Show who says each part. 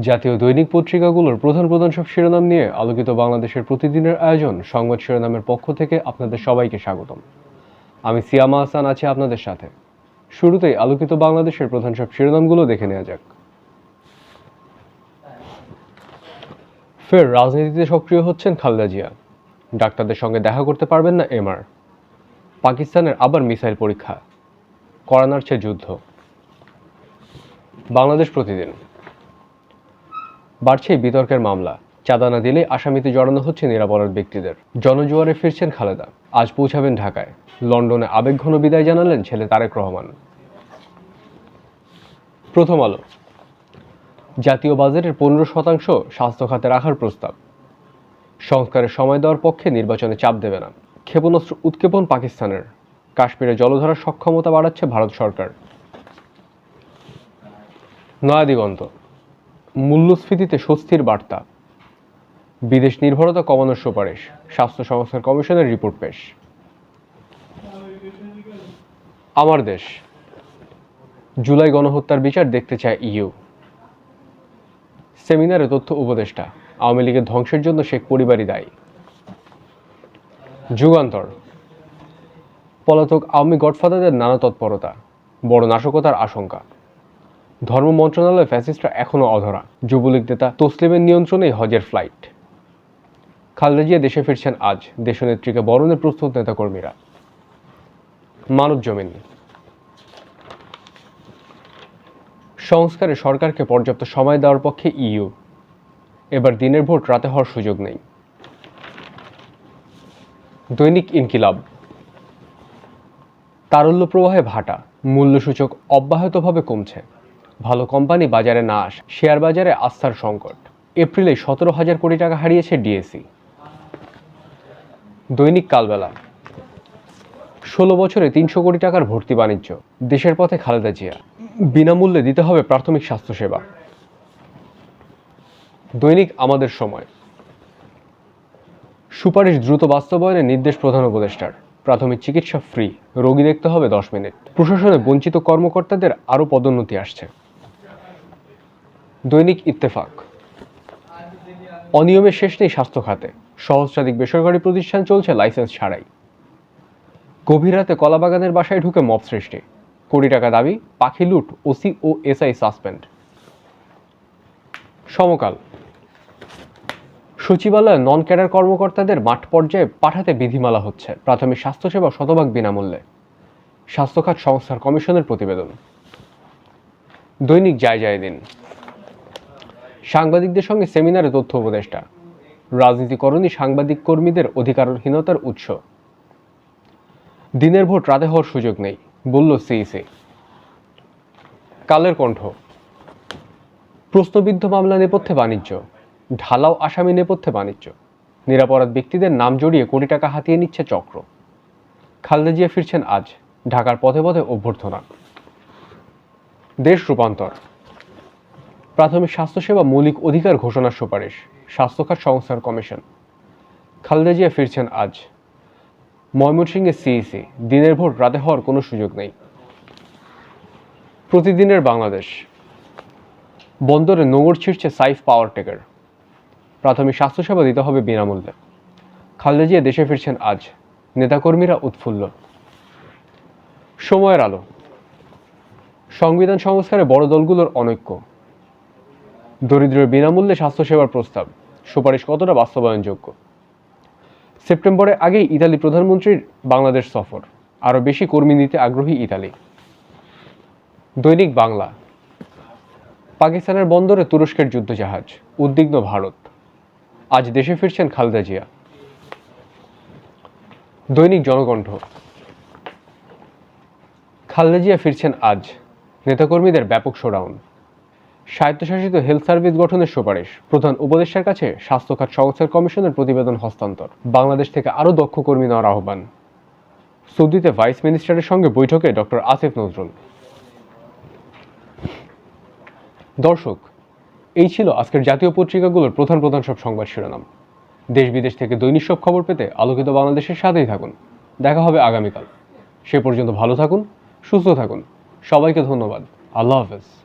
Speaker 1: জাতীয় দৈনিক পত্রিকাগুলোর প্রধান প্রধান সব শিরোনাম নিয়ে আলোকিত বাংলাদেশের প্রতিদিনের আয়োজন, সংবাদ শিরোনামের পক্ষ থেকে আপনাদের সবাইকে স্বাগতম। আমি সিয়ামা হাসান আছি আপনাদের সাথে। শুরুতেই আলোকিত বাংলাদেশের প্রধান সব শিরোনামগুলো দেখে নেওয়া যাক। ফের রাজনীতিতে সক্রিয় হচ্ছেন খালেদা জিয়া। ডাক্তারদের সঙ্গে দেখা করতে পারবেন না এমআর পাকিস্তানের আবার মিসাইল পরীক্ষা। করা নাড়ছে যুদ্ধ। বাংলাদেশ প্রতিদিন। বাড়ছে বিতর্কের মামলা। চাঁদা না দিলে আসামিতে জড়ানো হচ্ছে নিরাপরাধ ব্যক্তিদের। জনজোয়ারে ফিরছেন খালেদা। আজ পৌঁছাবেন ঢাকায়। লন্ডনে আবেগঘন বিদায় জানালেন ছেলে তারেক রহমান। প্রথম আলো। জাতীয় বাজেটের পনেরো শতাংশ স্বাস্থ্য খাতে রাখার প্রস্তাব। সংস্কারের সময় দেওয়ার পক্ষে নির্বাচনে চাপ দেবে না। ক্ষেপণাস্ত্র উৎক্ষেপণ পাকিস্তানের। কাশ্মীরে জলধারার সক্ষমতা বাড়াচ্ছে ভারত সরকার। নয়াদিগন্ত। মূল্যস্ফীতিতে স্বস্তির বার্তা। বিদেশ নির্ভরতা কমানোর সুপারিশ, স্বাস্থ্য সংস্থার কমিশনের রিপোর্ট পেশ। আমার দেশ, জুলাই গণহত্যার বিচার দেখতে চায় ইউ। সেমিনারে তথ্য উপদেষ্টা, আওয়ামী লীগের ধ্বংসের জন্য শেখ পরিবারই দায়ী। যুগান্তর, পলাতক আওয়ামী গডফাদারদের নানা তৎপরতা, বড় নাশকতার আশঙ্কা। ধর্ম মন্ত্রণালয় ফ্যাসিস্টরা এখনও অধরা। যুবলীগ নেতা তসলিমের নিয়ন্ত্রণেই হজের ফ্লাইট। খালেদা জিয়া দেশে ফিরছেন আজ, দেশনেত্রীকে বরণের প্রস্তুত নেতাকর্মীরা। মানব জমিন সংস্কারে সরকারকে পর্যাপ্ত সময় দেওয়ার পক্ষে ইইউ। এবার দিনের ভোট, রাতে হওয়ার সুযোগ নেই। দৈনিক ইনকিলাব। তারল্য প্রবাহে ভাটা, মূল্যসূচক অব্যাহতভাবে কমছে। ভালো কোম্পানি বাজারে না আস, শেয়ার বাজারে আস্থার সংকট। এপ্রিলে সতেরো হাজার কোটি টাকা হারিয়েছে ডিএসি দৈনিক কালবেলা। ষোলো বছরে তিনশো কোটি টাকার ভর্তি বাণিজ্য। দেশের পথে খালেদা জিয়া। বিনামূল্যে দিতে হবে প্রাথমিক স্বাস্থ্যসেবা। দৈনিক আমাদের সময়। সুপারিশ দ্রুত বাস্তবায়নে নির্দেশ প্রধান উপদেষ্টার। প্রাথমিক চিকিৎসা ফ্রি। রোগী দেখতে হবে দশ মিনিট। প্রশাসনে বঞ্চিত কর্মকর্তাদের আরও পদোন্নতি আসছে। দৈনিক ইত্তেফাক। অনিয়মের শেষ নেই স্বাস্থ্য খাতে। সহস্রাধিক বেসরকারি প্রতিষ্ঠান চলছে লাইসেন্স ছাড়াই। গভীর রাতে কলাবাগানের বাসায় ঢুকে মব সৃষ্টি। কোটি টাকা দাবি, পাখি লুট, ওসি ও এসআই সাসপেন্ড। সমকাল। সচিবালয়ে নন ক্যাডার কর্মকর্তাদের মাঠ পর্যায়ে পাঠাতে বিধিমালা হচ্ছে। প্রাথমিক স্বাস্থ্যসেবা শতভাগ বিনামূল্যে। স্বাস্থ্যখাত সংস্থার কমিশনের প্রতিবেদন। দৈনিক যায় যায় দিন। সাংবাদিকদের সঙ্গে সেমিনারে তথ্য উপদেষ্টা। রাজনীতিকরণই সাংবাদিক কর্মীদের অধিকারহীনতার উৎস। দিনের ভোট রাতে হওয়ার সুযোগ নেই, বলল সিইসি। কালের কণ্ঠ। প্রশ্নবিদ্ধ মামলা নেপথ্যে বাণিজ্য, ঢালাও আসামি নেপথ্যে বাণিজ্য। নিরাপরাধ ব্যক্তিদের নাম জড়িয়ে কোটি টাকা হাতিয়ে নিচ্ছে চক্র। খালেদা জিয়া ফিরছেন আজ, ঢাকার পথে পথে অভ্যর্থনা। দেশ রূপান্তর। প্রাথমিক স্বাস্থ্যসেবা মৌলিক অধিকার ঘোষণার সুপারিশ, স্বাস্থ্যখাত সংস্থার কমিশন। খালেদা জিয়া ফিরছেন আজ। ময়মনসিংহের সিইসি দিনের ভোট রাতে হওয়ার কোনো সুযোগ নেই। প্রতিদিনের বাংলাদেশ। বন্দরে নোঙর ছিঁড়ছে সাইফ পাওয়ার টেকার। প্রাথমিক স্বাস্থ্যসেবা দিতে হবে বিনামূল্যে। খালেদা জিয়া দেশে ফিরছেন আজ। নেতাকর্মীরা উৎফুল্ল। সময়ের আলো। সংবিধান সংস্কারে বড় দলগুলোর অনৈক্য। দরিদ্রের বিনামূল্যে স্বাস্থ্যসেবার প্রস্তাব। সুপারিশ কতটা বাস্তবায়নযোগ্য? সেপ্টেম্বরে আগেই ইতালি প্রধানমন্ত্রীর বাংলাদেশ সফর। আরও বেশি কর্মী নিতে আগ্রহী ইতালি। দৈনিক বাংলা। পাকিস্তানের বন্দরে তুরস্কের যুদ্ধজাহাজ। উদ্বিগ্ন ভারত। আজ দেশে ফিরছেন খালেদা জিয়া। দৈনিক জনকণ্ঠ। খালেদা জিয়া ফিরছেন আজ। নেতাকর্মীদের ব্যাপক শোডাউন। স্বায়ত্তশাসিত হেলথ সার্ভিস গঠনের সুপারিশ। প্রধান উপদেষ্টার কাছে স্বাস্থ্যখাত সংস্থার কমিশনের প্রতিবেদন হস্তান্তর। বাংলাদেশ থেকে আরও দক্ষ কর্মী নেওয়ার আহ্বান। সৌদিতে ভাইস মিনিস্টারের সঙ্গে বৈঠকে ডক্টর আসিফ নজরুল। দর্শক, এই ছিল আজকের জাতীয় পত্রিকাগুলোর প্রধান প্রধান সব সংবাদ শিরোনাম। দেশ বিদেশ থেকে দৈনিক সব খবর পেতে আলোকিত বাংলাদেশের সাথেই থাকুন। দেখা হবে আগামীকাল। সে পর্যন্ত ভালো থাকুন, সুস্থ থাকুন। সবাইকে ধন্যবাদ। আল্লাহ হাফেজ।